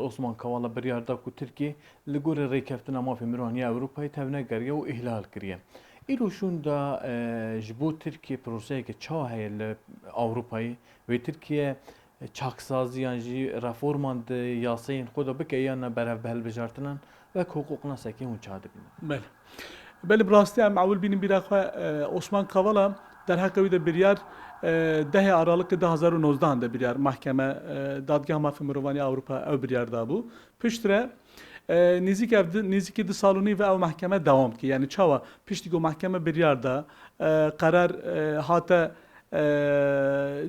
Osman Kavala bir yarda ku e, Türkiye li gorê rêkeftina mafê mirovaniya Ewropayê tevne geriye û ihlal kiriye. Îro şûn da ji bo Tirkiye proseyeke çawa heye li Ewropayê vê Tirkiye e, çaxsaziyan jî reforman di yaseyên xwe da bike ya ne berhev bihilbijartinan vek hukukna. Bel. Belê bi rastî em ewil bînin e, Osman Kavala در حق وی ده بریار ده aralık 2019 de biryar mahkeme dadgah mafya Mirovani Avrupa ev biryar da bu. Piştire nizik evde nizik de saloni ve ev mahkeme devam ki yani çava pişti o mahkeme biryar da karar hatta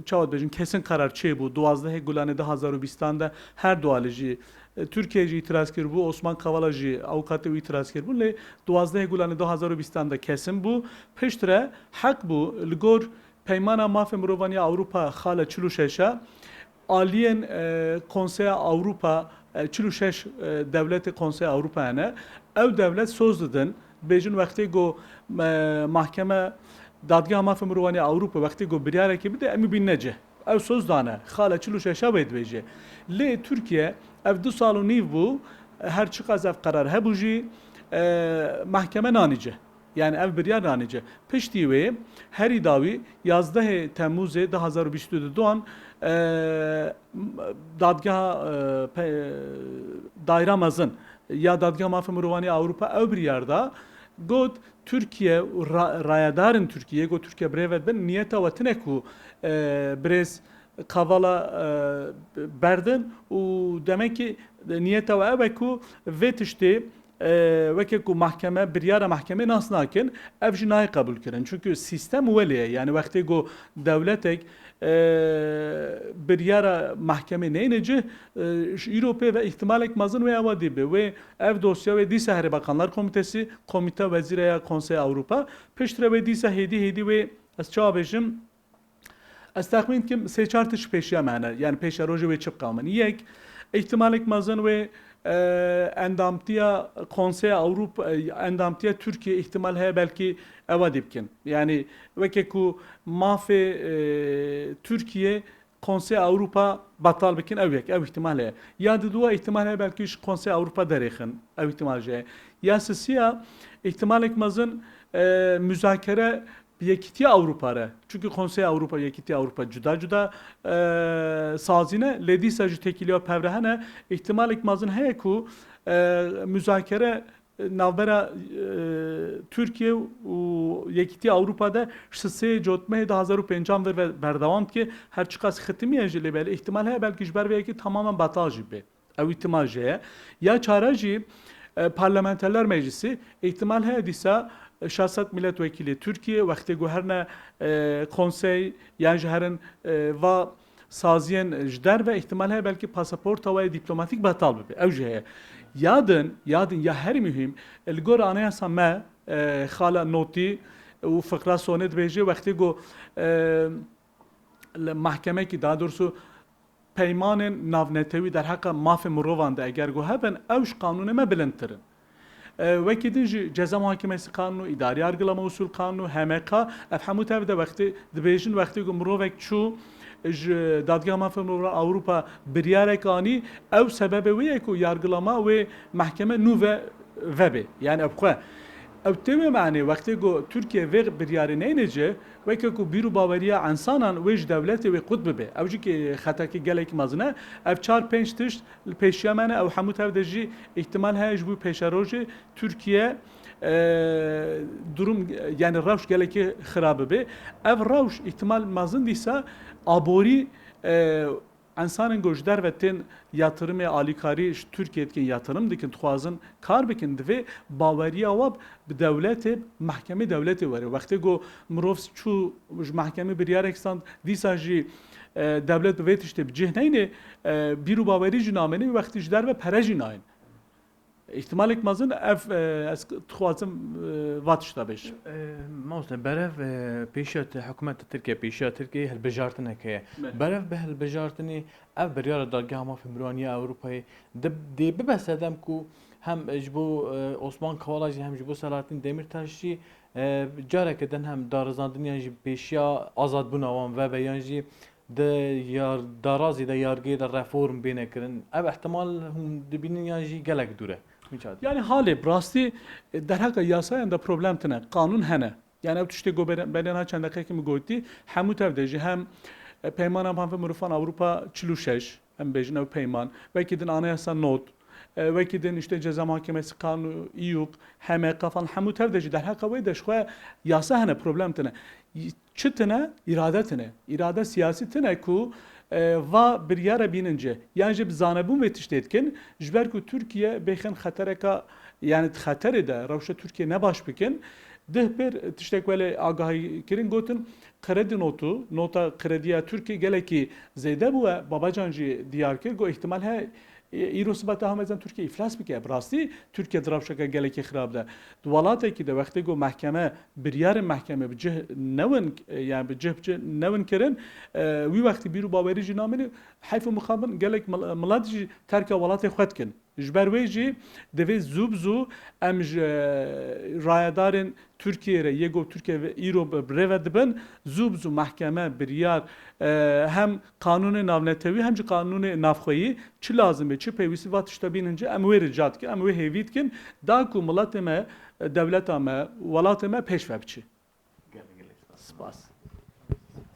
çavat bejin kesin karar çe bu 12 gulane 2020 da her dualeci Türkiye jî itiraz kir bû Osman Kavala jî avukatê wî itiraz kir bû lê 12 gulanê 2020 da kesin bû piştre hek bû li gor peymana mafê mirovaniya Avrupa xala 46 aliyên e, Konseya Avrupa e, 46 e, devletê Konseya Avrupa hene ev devlet söz didin bêjin wextê got e, mahkeme dadgeha mafê mirovaniya Avrupa wextê got biryarekê bide em ê bîn nece ev söz dane xala 46 wê dibêje lê Türkiye ev du sal û nîv bû her qas ev qarar hebû jî e, mahkeme nanîce yani ev biryar nanîce piştî wê herî dawî 11 Temmuzê 2022 an e, dadgeha e, pe- daire mezin ya mafê mirovaniya Avrupa ew biryarda got Türkiye rayadarın Türkiye got Türkiye brevet bin niyeta we tune ku e, brez kavala e, berdin û demek ki niyeta we ev e ku vê tiştê e, weke ku mahkeme biryara mahkeme nas nakin ev qebul kirin çünkü sistem welê ye yani wextê got devletek e, biryara mahkeme neynece Avrupa ve ihtimalek mazın ve ava dibe ve ev dosya ve disa her bakanlar komitesi komite vezireya konsey Avrupa peştre ve disa hedi hedi ve az çabejim از تخمین که سه چهار تش پیشیا معنی یعنی پیش روژه و چپ قامن یک احتمالک مازن و اندامتیا کنسey Avrupa endamtiya Türkiye ihtimal he belki eva dipkin. Yani veke ku mafe e, Türkiye Konsey Avrupa batal bikin ev yek ev ihtimal he. Ya dua ihtimal he belki iş Konsey Avrupa derexin ev ihtimal je. Ya sisiya ihtimalek mazın e, müzakere yekitiya Avrupa re. Çünkü Konsey Avrupa yekitiya Avrupa cuda cuda e, sazine ledi sajı tekiliyor pevrehene ihtimalek mazın heye ku e, müzakere navbera e, Türkiye u yekitiya Avrupa'da şise jotme 2005 ver ve berdavam ki her çıkas xitimi jile bel ihtimal heye belki jber ve ki tamamen batal jibe. Ev ihtimal. Ya çarajı e, parlamenterler meclisi ihtimal heye disa şahsat milletvekili Türkiye وقتی گوهرنا konsey yani جهرن و سازین جدر و احتمال هست بلکه پاسپورت و دیپلماتیک بطال ببی او جهه یادن یادن یا هر مهم الگور آنیا ما خاله نوتی و فقره سونت بیجه وقتی گو محکمه کی دادرسو پیمان ناونتوی در حق ماف مروان ده اگر گو هبن اوش قانون ما بلندترن وکی دی ceza وەکی جەزە محاکمەسی قان و ئیداری یارگلەمە وسول قان و هەمەکە ئەف هەموو تاوی دەوەختی دبێژن وەختی و مرۆڤێک چوو دادگا مافەمەوە ئەوروپا بریارێکانی ئەو سەبەبە وەیەک و یارگلەما وێ محکمە نوڤە vebe. Yani ev xwe. Ew tê mane wextê ku Türkiye vê biryarê neynece weke ku ensanan wê ji devletê wê qut bibe ew jî ki xetekî gelek mezin e ev çar pênc tişt li pêşiya me ne ew hemû tev de jî ihtimal heye ji bo pêşerojê Türkiye e, durum yani rewş gelekî xirab be ev rewş ihtimal mezin dîsa aborî e, انسانın gojdar ve ten yatırımı alikari Türkiye'deki yatırım dikin tuhazın kar bikin ve bavariya ve bi devleti mahkeme devleti var. Vakti go mirov çu mahkeme bir yer ekstand disa jî devlet ve işte cihneyne biru baveri jinameni vakti jdar ve pere jinayin. احتمال ikmazın ev ez dixwazim vat tişta e, bêj. Maste berev e, pêşiya hekumeta Tirkiye pêşiya Tirkiye hilbijartin heye. Berev bi hilbijartinê ev biryara Dargeha Mafê Miraniya Ewropayê dê bibe sedem ku hem ji bo Osman Kavala jî hem ji bo Selahattin Demirtaş e, jî careke din hem darizandiniyan jî pêşiya azadbûna wan vebe yan jî د یار دارازی د یارګی د رفورم بینه کرن او احتمال هم دبینن یا جی گلک دوره میچاد Yani hali brasti e, derhaka yasaya da problem tine kanun hene. Yani ev tuşte go beren ha çende kimi goyti hemu tevdeji hem e, peyman hem hem murfan Avrupa çiluşeş hem bejin ev peyman belki din anayasa not e, belki din işte ceza mahkemesi kanunu iyuk hem kafan hemu tevdeji derhaka ve de şoya yasa hene problem tine. Çıtine irade tine. İrade siyasi tine ku e, va bir yere binince yani jib zanebun ve tiştetkin jber ku Türkiye bexin xatereka yani xatere de rewşa Türkiye ne baş bikin dih bir tiştek vele agahi kirin gotin kredi notu nota krediya Türkiye geleki zeyde bu ve babacan jî diyar kir go ihtimal he ایروس بته هم ازن ترکیه افلاس بکه براستی ترکیه درافشکه گلکی خراب ده دولاته که ده وقتی گو محکمه بریار محکمه به جه نون یعنی به جه جه نون کرن وی وقتی بیرو باوری جنامن حیف مخابن گلک ملاد ترک ولات خود کن ji ber wê jî divê zû bi zû em ji rayedarên Türkiye re yego Türkiye ve îro bi rêve dibin. Zû bi zû mehkeme biryar e, hem kanunê navnetewî hem jî kanunê navxweyî. Çi lazim e çi pêwîstî va tişta bînince em wê rica dikin em wê hêvî dikin da ku miletê me devleta me welatê me pêş ve biçî. Spas.